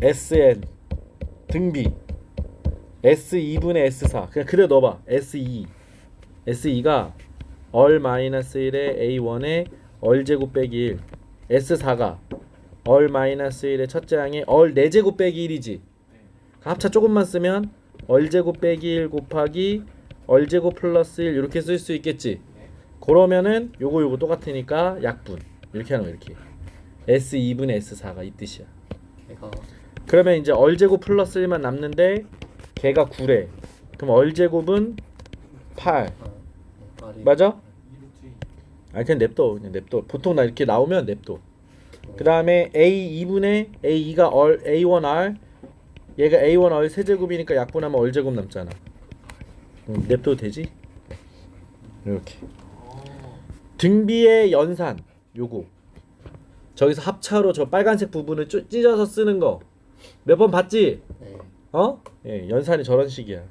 SN 등비 S2분의 S4 그냥 그대로 넣어봐. S2 S2가 얼 마이너스 1의 A1의 얼 제곱 빼기 1 S4가 얼 마이너스 1의 첫째 항의 얼 4제곱 빼기 1이지. 합차 조금만 쓰면 얼 제곱 빼기 1 곱하기 얼 제곱 플러스 1 이렇게 쓸 수 있겠지. 그러면은 요거 요거 똑같으니까 약분. 이렇게 하는 거 이렇게. S2분의 S4가 이 뜻이야 그러면 이제 얼 제곱 플러스 1만 남는데 걔가 9래. 그럼 얼 제곱은 8 말이 맞아? 아니 그냥 냅둬. 그냥 냅둬. 보통 나 이렇게 나오면 냅둬. 그 다음에 A 2분의 A 2가 얼 A 1 R. 얘가 A 1 R 세제곱이니까 약분하면 얼 제곱 남잖아. 음, 냅둬도 되지? 이렇게. 등비의 연산 요거 저기서 합차로 저 빨간색 부분을 쪼- 찢어서 쓰는 거 몇 번 봤지? 네. 어? 예, 연산이 저런 식이야